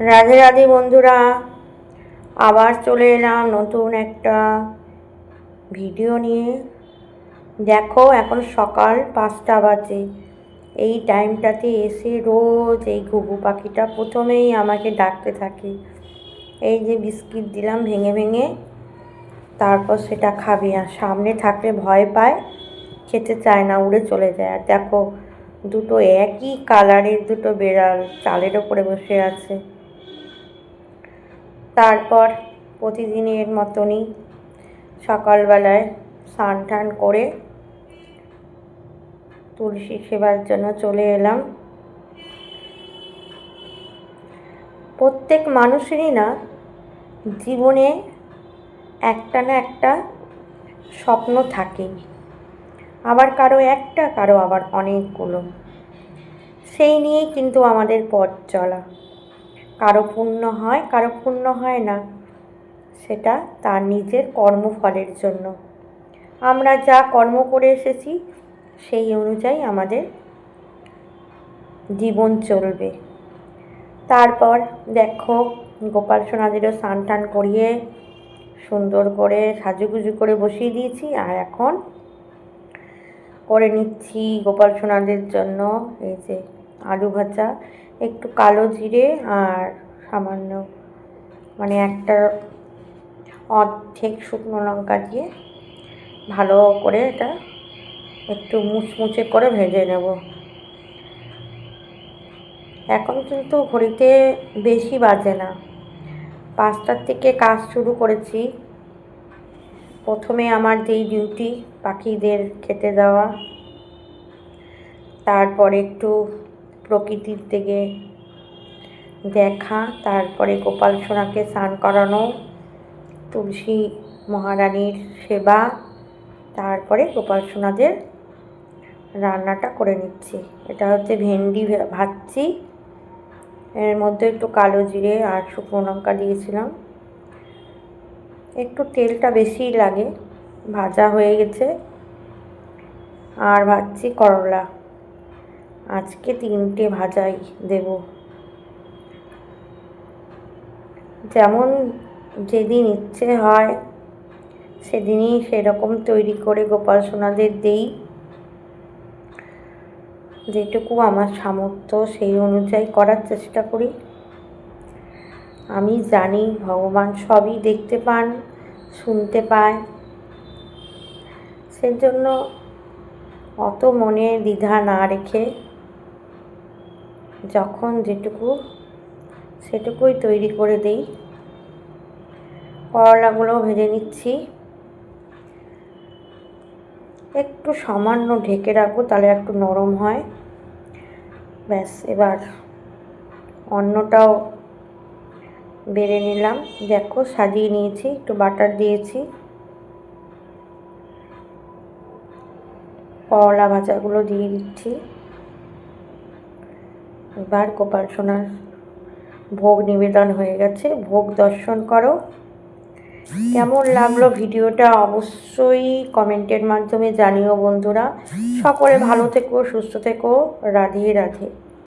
রাধে রাধে বন্ধুরা, আবার চলে এলাম নতুন একটা ভিডিও নিয়ে। দেখো, এখন সকাল পাঁচটা বাজে। এই টাইমটাতে এসে রোজ এই ঘুঘু পাখিটা প্রথমেই আমাকে ডাকতে থাকে। এই যে বিস্কিট দিলাম ভেঙে ভেঙে, তারপর সেটা খাবে। আর সামনে থাকলে ভয় পায়, খেতে চায় না, উড়ে চলে যায়। আর দেখো, দুটো একই কালারের দুটো বেড়াল চালের ওপরে বসে আছে। তারপর প্রতিদিনের মতনই সকালবেলায় স্নান টান করে তুলসী সেবার জন্য চলে এলাম। প্রত্যেক মানুষেরই না, জীবনে একটা না একটা স্বপ্ন থাকেই আবার কারও একটা, কারও আবার অনেকগুলো। সেই নিয়েই কিন্তু আমাদের পথ চলা। কারও পুণ্য হয়, কারও পুণ্য হয় না। সেটা তার নিজের কর্মফলের জন্য। আমরা যা কর্ম করে এসেছি, সেই অনুযায়ী আমাদের জীবন চলবে। তারপর দেখো, গোপাল সোনাদেরও স্নান টান করিয়ে সুন্দর করে সাজুগুজু করে বসিয়ে দিয়েছি আর এখন করে নিচ্ছি গোপাল সোনাদের জন্য এই যে আলু ভাজা, একটু কালো জিরে আর সামান্য মানে একটা অর্ধেক শুকনো লঙ্কা দিয়ে ভালো করে এটা একটু মুচমুচে করে ভেজে নেব। এখন কিন্তু ঘড়িতে বেশি বাজে না। পাঁচটার থেকে কাজ শুরু করেছি। প্রথমে আমার যেই ডিউটি পাখিদের খেতে দেওয়া, তারপর একটু প্রকৃতির দিকে দেখা, তারপরে গোপাল সোনাকে স্নান করানো, তুলসী মহারানীর সেবা, তারপরে গোপাল সোনাদের রান্নাটা করে নিচ্ছি। এটা হচ্ছে ভেন্ডি ভাজছি। এর মধ্যে একটু কালো জিরে আর শুকনো লঙ্কা দিয়েছিলাম। একটু তেলটা বেশিই লাগে, ভাজা হয়ে গেছে। আর ভাজছি করলা। আজকে তিনটে ভাজাই দেব। যেমন যেদিন ইচ্ছে হয়, সেদিনই সেরকম তৈরি করে গোপাল সোনাদের দেই। যেটুকু আমার সামর্থ্য, সেই অনুযায়ী করার চেষ্টা করি। আমি জানি ভগবান সবই দেখতে পান, শুনতে পায়। সেজন্য অত মনে দ্বিধা না রেখে যখন যেটুকু সেটুকুই তৈরি করে দেই, করলাগুলো ভেজে নিচ্ছি। একটু সামান্য ঢেকে রাখব, তাহলে একটু নরম হয়। ব্যাস, এবার অন্নটাও বেড়ে নিলাম। দেখো, সাজিয়ে নিয়েছি, একটু বাটার দিয়েছি। করলা ভাজাগুলো দিয়ে দিচ্ছি। এবার গোপাল ভোগ নিবেদন হয়ে গেছে। ভোগ দর্শন করো। কেমন লাগল ভিডিওটা অবশ্যই কমেন্টের মাধ্যমে জানিও বন্ধুরা। সকলে ভালো থেকো, সুস্থ থেকো। রাধে রাধে।